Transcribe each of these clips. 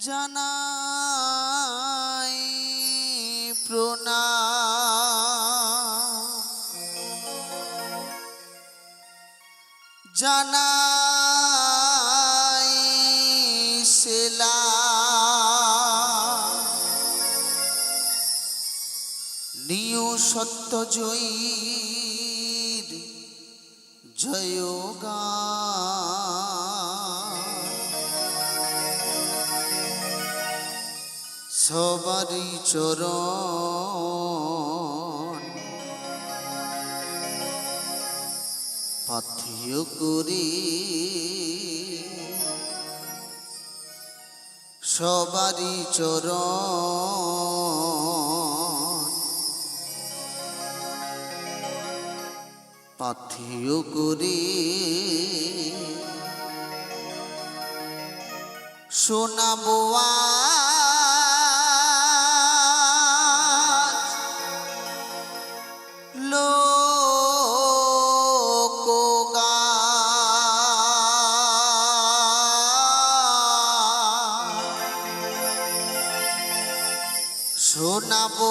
জানাই প্রণাম। জানাই সেলা। নিউ সত্য জয়ীর জয়গা সবারই চরণ। পাথিয় করে। সবারই চরণ। পাথিয় করে। শোনাবো শোনাবো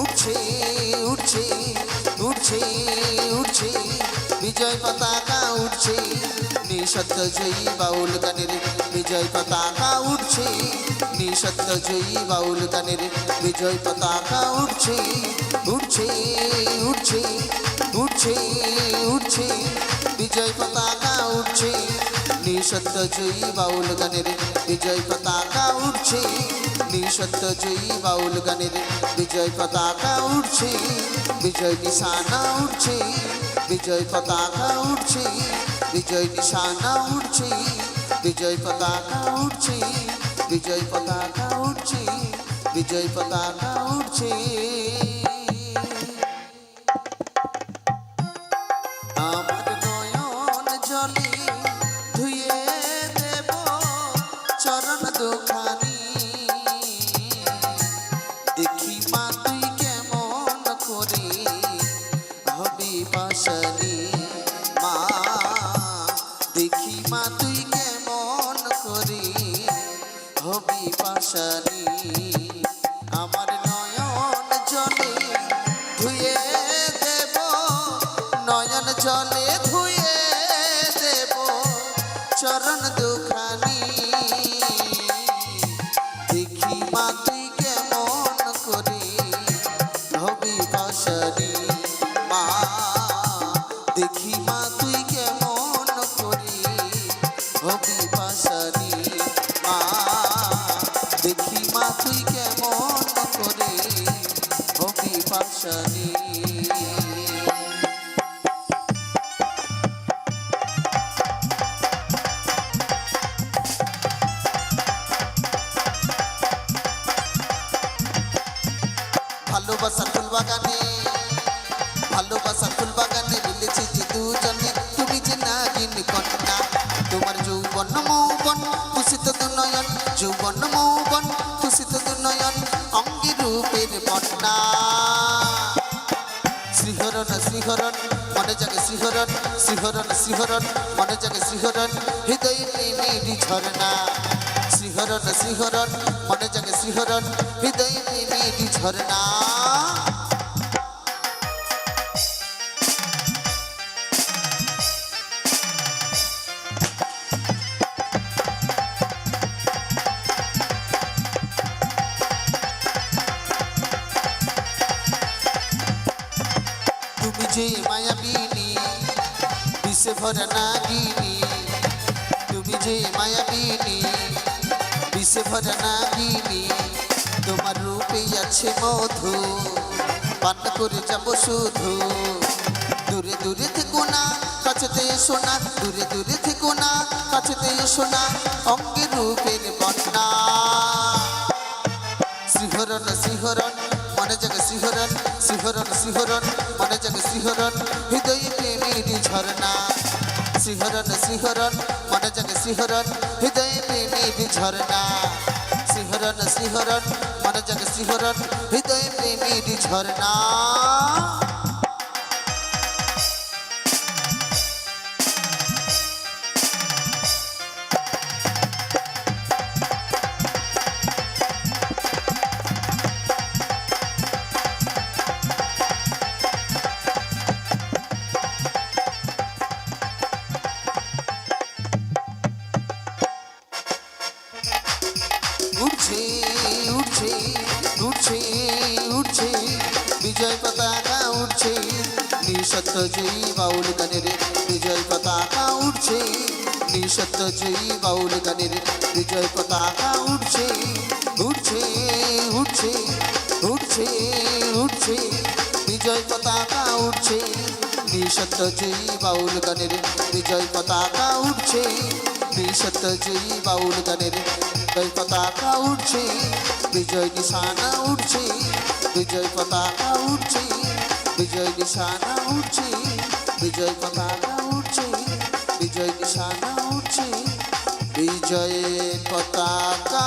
উঠছে উঠছে উঠছে উঠছে। বিজয় পতাকা উঠছে নিঃসত্য জয়ী বাউল গানের বিজয় পতাকা উঠছে। নিঃসত্য জয়ী বাউল গানের বিজয় পতাকা উঠছে উঠছে উঠছে উঠছে উঠছে। বিজয় পতাকা উঠছে। নিঃসত্য জয়ী বাউল গানের বিজয় পতাকা উঠছে নিঃসত্য জয়ী বাউল গানের বিজয় পতাকা উঠছে বিজয় নিশানা উঠছে বিজয় পতাকা উঠছে বিজয় নিশানা উঠছে বিজয় পতাকা উঠছে বিজয় পতাকা উঠছে বিজয় পতাকা উঠছে পাশানি মা, দেখি মা, তুই কেমন করি? হবি পাশালি আমার নয়ন জলে ধুয়ে দেব। নয়ন জলে হবি পাশানি ভালোবাসার ফুল বাগানে ভালোবাসার ফুল বাগানে মিলেছে যে দুজনে। তুমি যে নাগিন কন্যা, তোমার যৌবন মৌবন কুশিত দুনয়ন, যৌবন মৌবন কুশিত দুনয়ন অঙ্গি রূপের বন্যা। শ্রীহরণ শ্রীহরণ, মনে জাগে শ্রীহরণ, হৃদয় প্রেমেরই ঝরনা শ্রীহরণ শ্রীহরণ, মনে জাগে শ্রীহরণ, হৃদয় প্রেমেরই ঝরনা তুমি যে মায়াবিনী বিষে ভরা নাগিনী, তুমি যে মায়াবিনী বিষে ভরা নাগিনী, তোমার রূপে আছে মধু, পান করে যাব শুধু। দূরে দূরে থেকো না, কাছেতে এসো না, দূরে দূরে থেকো না, কাছেতে এসো না অঙ্গে রূপের বন্যা। শিহরণ শিহরণ মনে জাগে শিহরণ শিহরণ শিহরণ মনে জাগে শিহরণ হৃদয়ে প্রেমের ঝরনা শিহরণ শিহরণ, মনে জাগে শিহরণ, হৃদয়ে প্রেমের ঝরনা শিহরণ শিহরণ, মনে জাগে শিহরণ, হৃদয়ে প্রেমের ঝরনা উঠছে উঠছে, বিজয় পতাকা উঠছে। নিঃসত্য জয়ী বাউল গানের বিজয় পতাকা উঠছে। নিঃসত্য জয়ী বাউল গানের বিজয় পতাকা উঠছে। উঠছে উঠছে উঠছে উঠছে, বিজয় পতাকা উঠছে। নিঃসত্য জয়ী বাউল গানের বিজয় পতাকা উঠছে। নিঃসত্য জয়ী বাউল গানের বিজয় পতাকা উঠছে। বিজয় নিশানা উঠছে বিজয় পতাকা উঠছে বিজয় নিশানা উঠছে বিজয় পতাকা উঠছে বিজয় নিশানা উঠছে বিজয় পতাকা